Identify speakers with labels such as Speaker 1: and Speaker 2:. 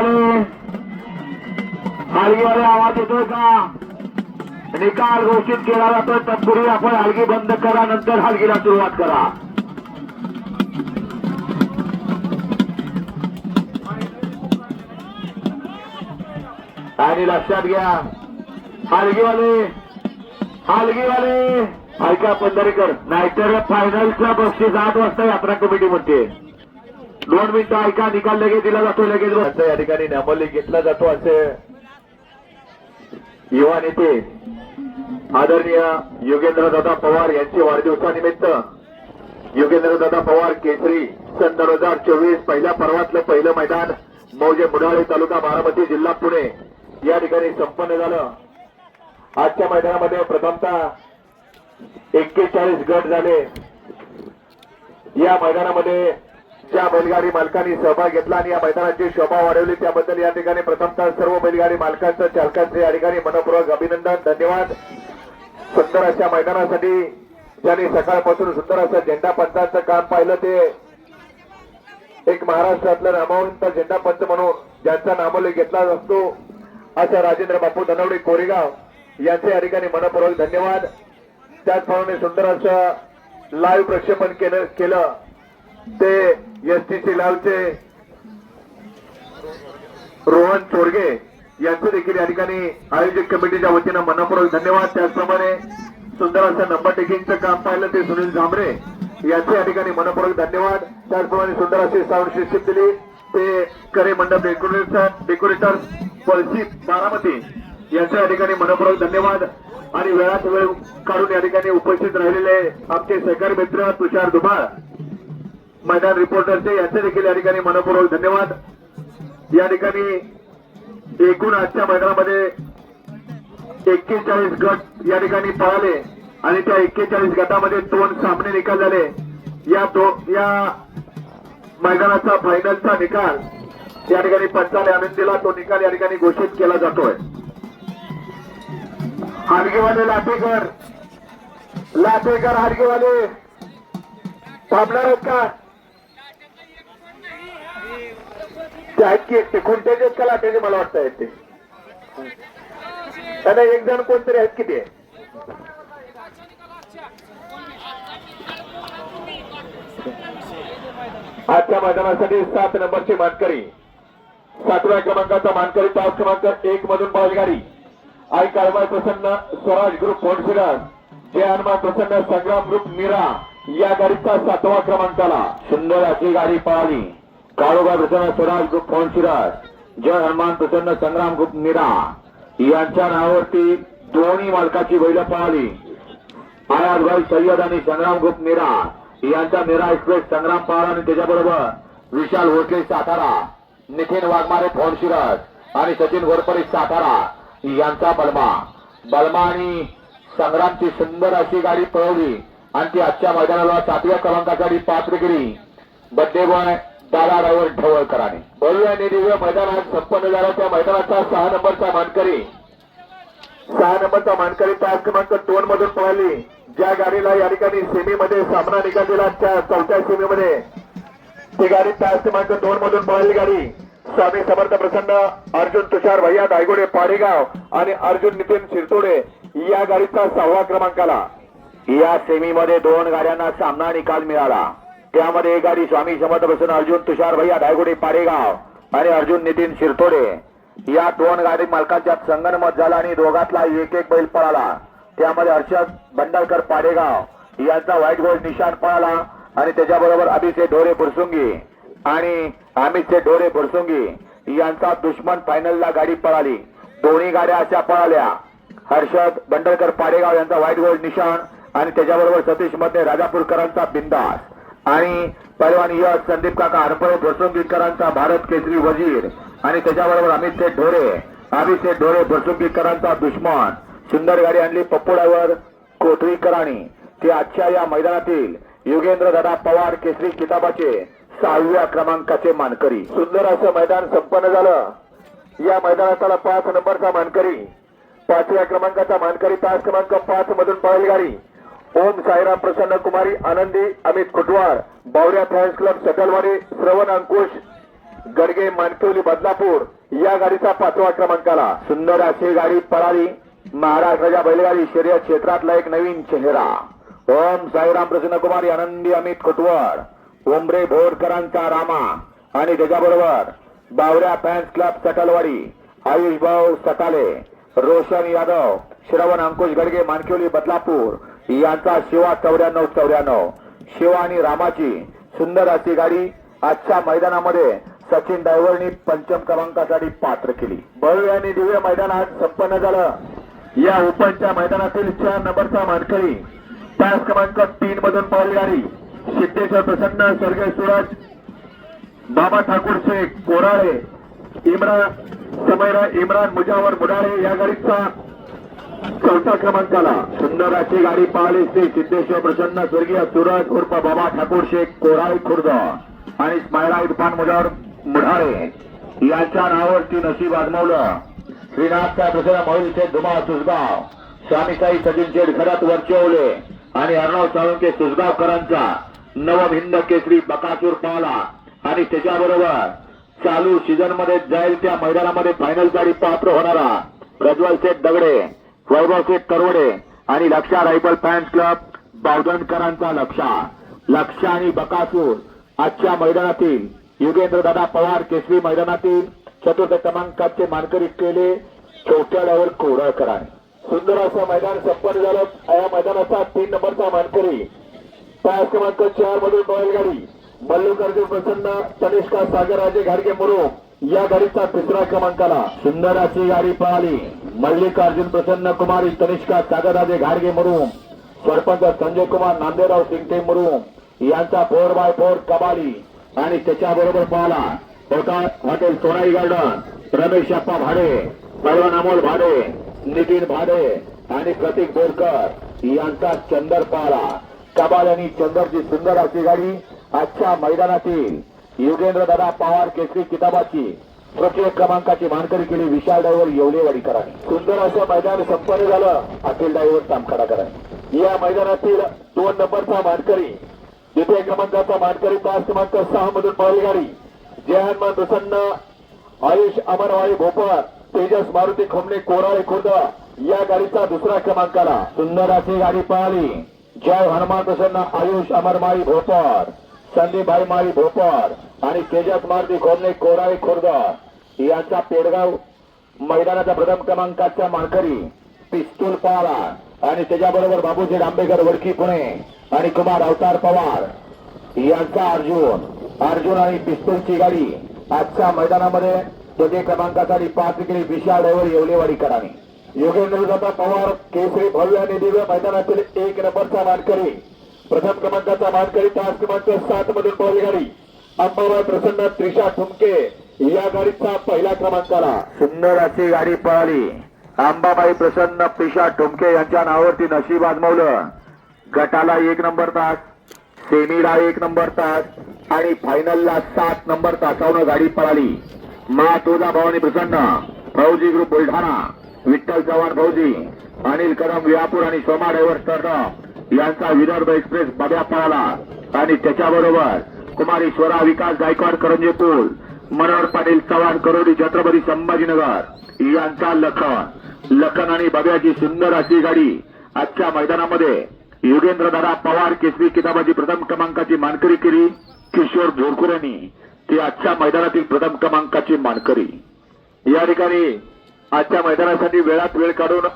Speaker 1: ठिकाणी हालगीवाले आवाज येतोय का? निकाल घोषित केला जातोय. तत्पूर्वी आपण हलगी बंद करा नंतर हलगीला सुरुवात करा. आणि लक्षात घ्या. हलगीवाले हलगीवाले. ऐका पंढरीकर नाहीतर फायनलच्या बक्षीस आठ वाजता यात्रा कमिटी म्हणते. दोन मिनिटं ऐका निकाल लगेच दिला जातो लगेच या ठिकाणी नॅमोली घेतला जातो असे युवा नेते आदरणीय योगेंद्र दादा पवार यांच्या वाढदिवसानिमित्त योगेंद्र दादा पवार केसरी सन दोन हजार चोवीस पहिल्या पर्वातलं पहिलं मैदान मौजे मुढाळे तालुका बारामती जिल्हा पुणे. या ठिकाणी संपन्न झालं. आजच्या मैदानामध्ये प्रथमतः एक्केचाळीस गट झाले. या मैदानामध्ये ज्या बैलगाडी मालकांनी सहभाग घेतला आणि या मैदानाची शोभा वाढवली. त्याबद्दल या ठिकाणी प्रथमतः सर्व बैलगाडी मालकांचं चालकांचं या ठिकाणी मनपूर्वक अभिनंदन धन्यवाद. सुंदर अशा मैदानासाठी ज्यांनी सकाळपासून सुंदर असं झेंडा पंचांचं काम पाहिलं ते एक महाराष्ट्रातलं नामवंत झेंडा पंच म्हणून ज्यांचा नामोल्लेख घेतला असतो असं राजेंद्र बापू धनवडे कोरेगाव यांचे या ठिकाणी मनपूर्वक धन्यवाद. त्याचप्रमाणे सुंदर असं लाईव्ह प्रक्षेपण केलं केलं. ते एस टी सी लावचे रोहन चोरगे यांचं देखील या ठिकाणी आयोजक कमिटीच्या वतीनं मनपूर्वक धन्यवाद. त्याचप्रमाणे सुंदर असं नंबर टेकिंगचं काम पाहिलं ते सुनील झांबरे याचे या ठिकाणी मनपूर्वक धन्यवाद. त्याचप्रमाणे सुंदर अशी साऊंड सिस्टीम दिली. ते करे मंडप डेकोरेटर डेकोरेटर पळशी बारामती यांचे या ठिकाणी मनपूर्वक धन्यवाद. आणि वेळात वेळ काढून या ठिकाणी उपस्थित राहिलेले आमचे सहकारी मित्र तुषार दुबाळ मैदान रिपोर्टरचे यांचे देखील या ठिकाणी मनपूर्वक धन्यवाद. या ठिकाणी एकूण आजच्या मैदानामध्ये एक्केचाळीस गट या ठिकाणी पळाले आणि त्या एक्केचाळीस गटामध्ये दोन सामने निकाल झाले. या दो या मैदानाचा फायनलचा निकाल या ठिकाणी पंचाने आणून दिला तो निकाल या ठिकाणी घोषित केला जातोय. हाडगेवाले लाटेकर लाटेकर हाडगेवाले थांबणार आहेत का? ते आहेत की एकटे कोणत्याचे आहेत का लाटायचे मला वाटतं आहेत ते. त्यांना एक जण कोणतरी आहेत किती आजच्या मैदानासाठी सात नंबरची मानकरी. सातव्या क्रमांकाचा मानकरी तास क्रमांक एक मधून बैलगाडी आई काळबाई प्रसन्न स्वराज ग्रुप फोडशिरस जय हनुमान प्रसन्न संग्राम ग्रुप मीरा या गाडीचा सातवा क्रमांकाला. सुंदर अशी गाडी पळाली काळोबा प्रसन्न स्वराज ग्रुप फोनशिरस जय हनुमान प्रसन्न संग्राम गुप्त मीरा यांच्या नावावरती दोन्ही मालकाची बैल पळाली. आयातभाई सय्यद आणि संग्राम गुप्त मीरा यांचा मीरा एक्सप्रेस संग्राम पवार आणि त्याच्याबरोबर विशाल होटले सातारा नितीन वाघमारे फोनशिरस आणि सचिन घोरपडे सातारा यांचा बलमा. बलमा आणि संग्रामची सुंदर अशी गाडी पळवली आणि ती आजच्या मैदानाला सातव्या क्रमांकाची पात्र केली. बड्डे बॉय दादा ढवळकराने. ढवळकरांनी आणि दिव्य मैदानात संपन्न झाला त्या मैदानाचा सहा नंबरचा मानकरी. सहा नंबरचा मानकरी तास क्रमांक दोन मधून पळाली. ज्या गाडीला या ठिकाणी सेमीमध्ये सामना निकाल दिला त्या चौथ्या सेमीमध्ये. ती गाडी तास क्रमांक दोन मधून पळाली गाडी. स्वामी समर्थ प्रसन्न अर्जुन तुषार भैया दायगोडे पाडेगाव आणि अर्जुन नितीन शिरतोडे या गाडीचा सहावा क्रमांकाला. या सेमीमध्ये दोन गाड्यांना सामना निकाल मिळाला. त्यामध्ये एक गाडी स्वामी समर्थ बसून अर्जुन तुषार भैया धायगुडे पाडेगाव आणि अर्जुन नितीन शिरतोडे. या दोन गाडी मालकांच्या संगनमत झाला आणि दोघातला एक एक बैल पळाला. त्यामध्ये हर्षद बंडलकर पाडेगाव यांचा व्हाईट गोल्ड निशाण पळाला आणि त्याच्याबरोबर अभिषेक ढोरे फुरसुंगी आणि अमित ढोरे फुरसुंगी यांचा दुश्मन फायनलला गाडी पळाली. दोन्ही गाड्या अशा पळाल्या. हर्षद बंडलकर पाडेगाव यांचा व्हाईट गोल्ड निशाण आणि त्याच्याबरोबर सतीशमध्ये राजापूरकरांचा बिंदास आणि पैलवान यश संदीप काका हरपळे फुरसुंगीकरांचा भारत केसरी वजीर. आणि त्याच्याबरोबर अमित शेठ ढोरे. अभिषेक ढोरे फुरसुंगीकरांचा दुश्मन. सुंदर गाडी आणली पप्पुडावर कोथळीकरांनी ते आजच्या या मैदानातील योगेंद्र दादा पवार केसरी किताबाचे सहाव्या क्रमांकाचे मानकरी. सुंदर असं मैदान संपन्न झालं. या मैदानाला पाच नंबरचा मानकरी. पाचव्या क्रमांकाचा मानकरी तास क्रमांक पाच मधून पळेल गाडी. ओम साईराम प्रसन्न कुमारी आनंदी अमित कुटवार बावऱ्या फॅन्स क्लब सकलवाडी श्रवण अंकुश
Speaker 2: गडगे मानकिवली बदलापूर या गाडीचा पाचवा क्रमांक आला सुंदर अशी गाडी पळाली. महाराष्ट्राच्या बैलगाडी शर्यत क्षेत्रातला एक नवीन चेहरा. ओम साईराम प्रसन्न कुमारी आनंदी अमित खुटवड ओमरे भोरकरांचा रामा. आणि त्याच्याबरोबर बावऱ्या फॅन्स क्लब सकलवाडी आयुष भाऊ सकाले रोशन यादव श्रवण अंकुश गडगे मानकिवली बदलापूर यांचा शिवा चौऱ्याण्णव चौऱ्याण्णव. शिवा आणि रामाची सुंदर अशी गाडी आजच्या मैदानामध्ये सचिन डायव्हरनी पंचम क्रमांकासाठी पात्र केली. भव्य आणि दिव्य मैदान आज संपन्न झालं. या ओपनच्या मैदानातील चार नंबरचा मानकरी तास क्रमांक तीन मधून पावली गाडी. सिद्धेश्वर प्रसन्न स्वर्गीय सुरज बाबा ठाकूर शेख कोराळे इम्रान समयरा इम्रान मुजावर मुडाळे या गाडीचा चौथा क्रमांकाला सुंदर अशी गाडी पाहिली श्री सिद्धेश्वर प्रसन्न स्वर्गीय सुरज उर्फ बाबा ठाकूर शेख कोराई खुर्द आणि स्मायरा इरफान मुजावर मुढाळे. यांच्या नावावरती नशीब आजमावलं. श्रीनाथ साहेब प्रसन्न मोहिल धुमा सुसगाव स्वामीसाई सचिन शेठ घरात वरचवले आणि अर्णव साळुंके सुसगावकरांचा नवभिंद केसरी बकासूर पावला. आणि त्याच्याबरोबर चालू सीझनमध्ये जाईल त्या मैदानामध्ये फायनल गाडी पात्र होणारा प्रज्वल शेठ दगडे. वैभव करवडे आणि लक्षा रायफल फॅन्स क्लब बावधनकरांचा लक्षा. लक्षा आणि बकासूर आजच्या मैदानातील युगेंद्र दादा पवार केसरी मैदानातील चतुर्थ क्रमांकाचे मानकरी केले छोट्या डावर कोरळकरांनी. सुंदर असं मैदान संपन्न झालं. या मैदानाचा तीन नंबरचा मानकरी. पाच क्रमांक चार मधून बैलगाडी मल्लिकार्जुन प्रसन्न तनिष्का सागरराजे घाडगे मुरुम. या गाडीचा तिसरा क्रमांकाला सुंदर अशी गाडी पळाली मल्लिकार्जुन प्रसन्न कुमारी तनिष्का सागरराजे घाडगे मुरुम सरपंच संजय कुमार नांदेराव सिंगटे मुरुम यांचा फोर बाय फोर कबाली आणि त्याच्याबरोबर पाहला होता हॉटेल सोनाई गार्डन रमेश अप्पा भाडे पैलवान अमोल भाडे नितीन भाडे आणि प्रतीक बोरकर यांचा चंदर पाहला. कबाल आणि चंदरची सुंदर अशी गाडी आजच्या मैदानातील युगेंद्र दादा पवार केसरी किताबाची तृतीय क्रमांकाची मानकरी केली विशाल डायव्हर येवलेवाडीकरांनी सुंदर असं मैदान संपन्न झालं. अखिल डायव्हर तामखडाकरांनी या मैदानातील दोन नंबरचा मानकरी द्वितीय क्रमांकाचा मानकरी पाच क्रमांक सहा मधून बैलगाडी. गाडी प्रसन्न आयुष अमरवाळी भोपाळ तेजस मारुती खोमणे कोराळे खुर्द या गाडीचा दुसरा क्रमांकाला सुंदर अशी गाडी पळाली जय हनुमान प्रसन्न आयुष अमरमाळी भोपाळ. संदीपभाई माळी भोपाळ आणि तेजस मारुती खोमणे कोराळे खुर्द. यांचा पेडगाव मैदानाच्या प्रथम क्रमांकाच्या मानकरी पिस्तूल पाला आणि त्याच्याबरोबर बाबूजी आंबेकर वडकी पुणे आणि कुमार अवतार पवार. यांचा अर्जुन अर्जुन आणि पिस्तूलची गाडी आजच्या मैदानामध्ये द्वितीय क्रमांकासाठी पाच केली विशाल येवलेवाडी येवलेवाडीकरांनी योगेंद्र दादा पवार केसरी भव्य आणि दिव्य मैदानातील एक नंबरचा मानकरी प्रथम क्रमांकाचा मानकरी तास क्रमांक सात मधून पहिली गाडी. अंबाबाई प्रसन्न त्रिशा ठुमके या गाडीचा पहिला क्रमांकाला. सुंदर अशी गाडी पळाली. अंबाबाई प्रसन्न त्रिशा ठुमके यांच्या नावावरती नशीब आजमावलं. गटाला एक नंबर तास सेमीला एक नंबर तास आणि फायनलला सात नंबर तासावनं गाडी पळाली. मा तुळजा भवानी प्रसन्न फौजी ग्रुप बुलढाणा विठ्ठल चव्हाण फौजी अनिल कदम विहापूर आणि सोमा ड्रायव्हर यांचा विदर्भ एक्सप्रेस बड्या पळाला. आणि त्याच्याबरोबर कुमारी स्वरा विकास गायकवाड करंजेपूर मनोहर पाटील चव्हाण करोडी छत्रपती संभाजीनगर यांचा लखन. लखन आणि बब्याची सुंदर अशी गाडी आजच्या मैदानामध्ये योगेंद्र दादा पवार केसरी किताबाची प्रथम क्रमांकाची मानकरी केली. किशोर जोरकुर यांनी ती आजच्या मैदानातील प्रथम क्रमांकाची मानकरी. या ठिकाणी आजच्या मैदानासाठी वेळात वेळ काढून